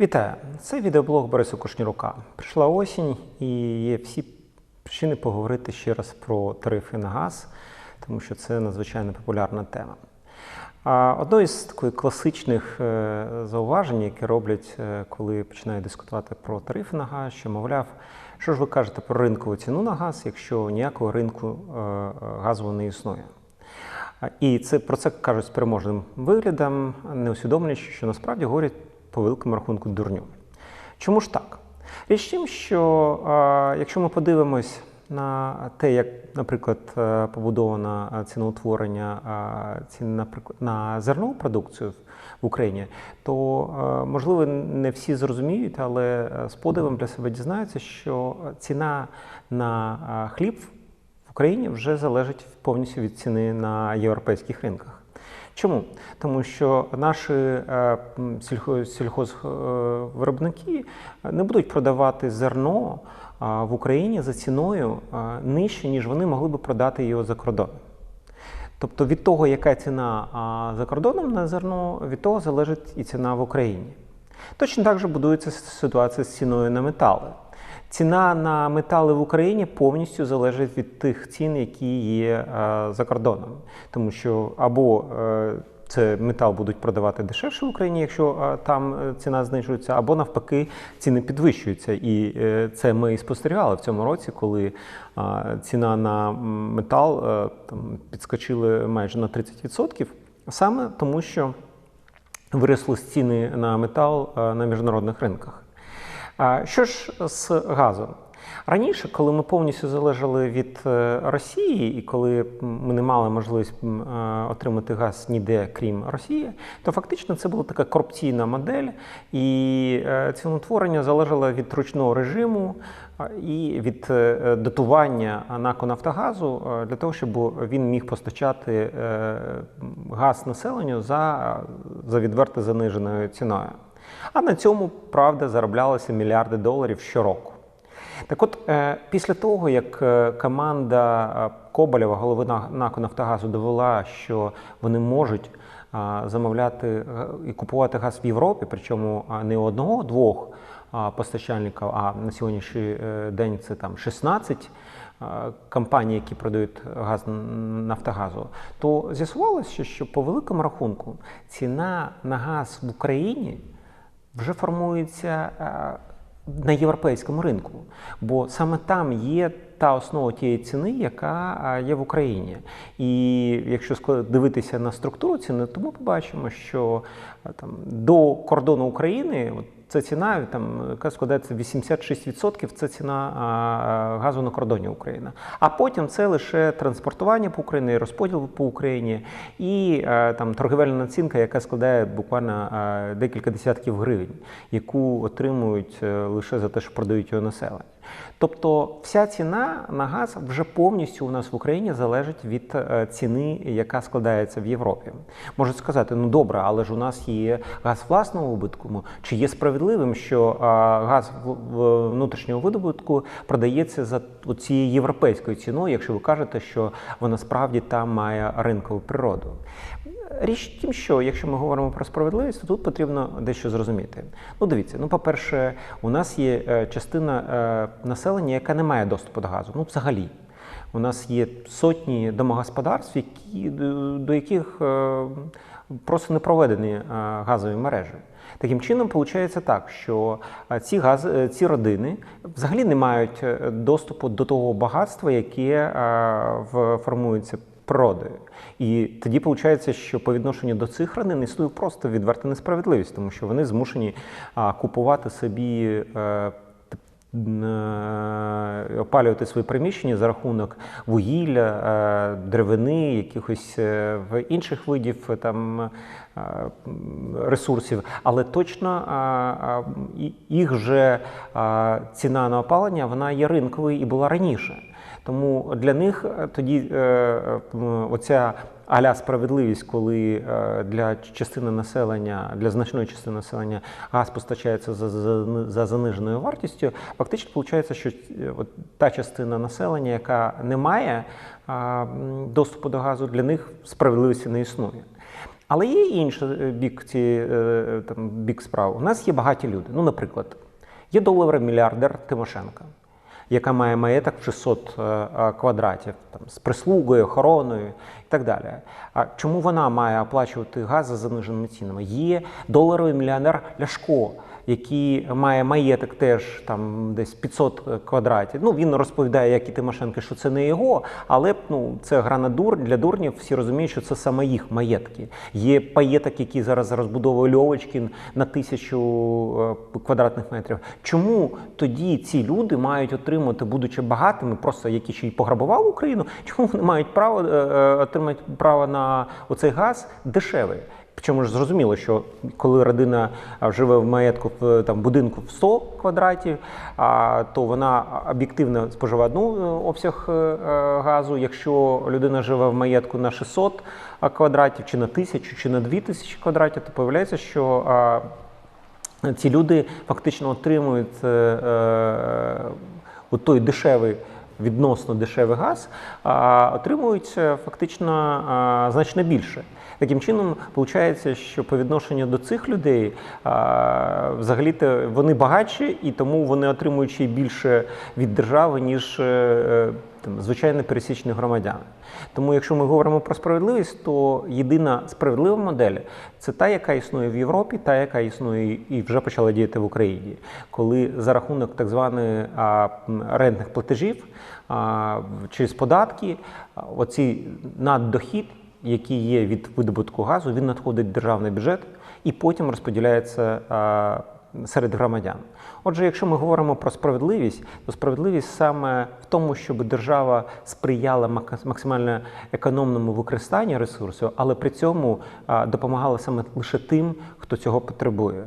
Вітаю! Це відеоблог Бориса Кушнірука. Прийшла осінь і є всі причини поговорити ще раз про тарифи на газ, тому що це надзвичайно популярна тема. Одно із таких класичних е, зауважень, які роблять, е, коли починають дискутувати про тарифи на газ, що, мовляв, що ж ви кажете про ринкову ціну на газ, якщо ніякого ринку е, е, не існує. І це про це кажуть з переможним виглядом, не усвідомлюючи, що насправді говорять по великому рахунку дурню. Чому ж так? Річ в тім, що а, якщо ми подивимось на те, як, наприклад, е, побудовано е, ціноутворення цін, наприклад, на зернову продукцію в Україні, то е, можливо не всі зрозуміють, але е, з подивом для себе дізнаються, що ціна на хліб в Україні вже залежить повністю від ціни на європейських ринках. Чому? Тому що наші е, сільхозвиробники е, не будуть продавати зерно в Україні за ціною нижче, ніж вони могли би продати його за кордон. Тобто від того, яка ціна за кордоном на зерно, від того залежить і ціна в Україні. Точно так же будується ситуація з ціною на метали. Ціна на метали в Україні повністю залежить від тих цін, які є е, за кордоном. Тому що або е, це метал будуть продавати дешевше в Україні, якщо е, там ціна знижується, або навпаки ціни підвищуються. І це ми і спостерігали в цьому році, коли ціна на метал там, підскочили майже на 30%, саме тому що виросли ціни на метал на міжнародних ринках. Що ж з газом? Раніше, коли ми повністю залежали від е, Росії, і коли ми не мали можливість е, отримати газ ніде крім Росії, то фактично це була така корупційна модель, і е, ціноутворення залежало від ручного режиму і від дотування НАКу Нафтогазу для того, щоб він міг постачати газ населенню за, за відверто заниженою ціною. А на цьому, правда, зароблялося мільярди доларів щороку. Так от, е, після того, як е, команда е, Коболєва, голови На- Нафтогазу, довела, що вони можуть замовляти і купувати газ в Європі, причому не одного, двох постачальників, а на сьогоднішній день це там 16 е, компаній, які продають газ Нафтогазу, то з'ясувалося, що по великому рахунку ціна на газ в Україні вже формується на європейському ринку, бо саме там є та основа тієї ціни, яка є в Україні. І якщо дивитися на структуру ціни, то ми побачимо, що там до кордону України от, ця ціна, там, яка складається 86%, це ціна газу на кордоні України. А потім це лише транспортування по Україні, розподіл по Україні і е, там торгівельна націнка, яка складає буквально е, декілька десятків гривень, яку отримують е, лише за те, що продають його населення. Тобто вся ціна на газ вже повністю у нас в Україні залежить від е, ціни, яка складається в Європі. Можуть сказати, ну добре, але ж у нас є газ власного видобутку. Чи є справедливим, що е, газ внутрішнього видобутку продається за цією європейською ціною, якщо ви кажете, що вона справді там має ринкову природу? Річ в тім, що якщо ми говоримо про справедливість, то тут потрібно дещо зрозуміти. Ну, дивіться, ну, по-перше, у нас є е, частина е, населення, яка не має доступу до газу. Ну, взагалі. У нас є сотні домогосподарств, які, до яких е, просто не проведені газові мережі. Таким чином, виходить так, що ці, газ, ці родини взагалі не мають доступу до того багатства, яке формується природою. І тоді виходить, що по відношенню до цих родин існує просто відверта несправедливість, тому що вони змушені а, купувати собі. е, е, Опалювати свої приміщення за рахунок вугілля, е, деревини, якихось е, інших видів там ресурсів, але точно їх же ціна на опалення вона є ринковою і була раніше. Тому для них е, тоді е, е, оця аля справедливість, коли для частини населення, для значної частини населення газ постачається за, за, за заниженою вартістю, фактично виходить, що от та частина населення, яка не має доступу до газу, для них справедливості не існує. Але є інший бік е, там, бік справи. У нас є багаті люди. Ну, наприклад, є доларовий мільярдер Тимошенко, яка має маєток в 600 е, е, квадратів там, з прислугою, охороною і так далі. А чому вона має оплачувати газ за заниженими цінами? Є доларовий мільйонер Ляшко. Який має маєток теж там десь 500 квадратів. Ну він розповідає, як і Тимошенко, що це не його, але ну це гра на дур для дурнів. Всі розуміють, що це саме їх маєтки. Є маєток, який зараз розбудовує Льовочкін на тисячу е, квадратних метрів. Чому тоді ці люди мають отримати, будучи багатими, просто які ще й пограбували Україну? Чому вони мають право е, е, отримати право на оцей газ дешевий? Причому ж зрозуміло, що коли родина живе в маєтку в там будинку в 100 квадратів, а, то вона об'єктивно споживає одну е, обсяг газу. Якщо людина живе в маєтку на 600 квадратів, чи на 1000, чи на 2000 квадратів, то виявляється, що ці люди фактично отримують от той дешевий. Відносно дешевий газ, а отримують е, фактично значно більше. Таким чином, виходить, що по відношенню до цих людей а, взагалі-то вони багатші і тому вони отримують ще більше від держави, ніж е, там, звичайно пересічні громадяни. Тому, якщо ми говоримо про справедливість, то єдина справедлива модель це та, яка існує в Європі, та, яка існує і вже почала діяти в Україні, коли за рахунок так званих рентних платежів а, через податки, оці наддохід, який є від видобутку газу, він надходить в державний бюджет і потім розподіляється а, серед громадян. Отже, якщо ми говоримо про справедливість, то справедливість саме в тому, щоб держава сприяла максимально економному використанню ресурсу, але при цьому допомагала саме лише тим, хто цього потребує.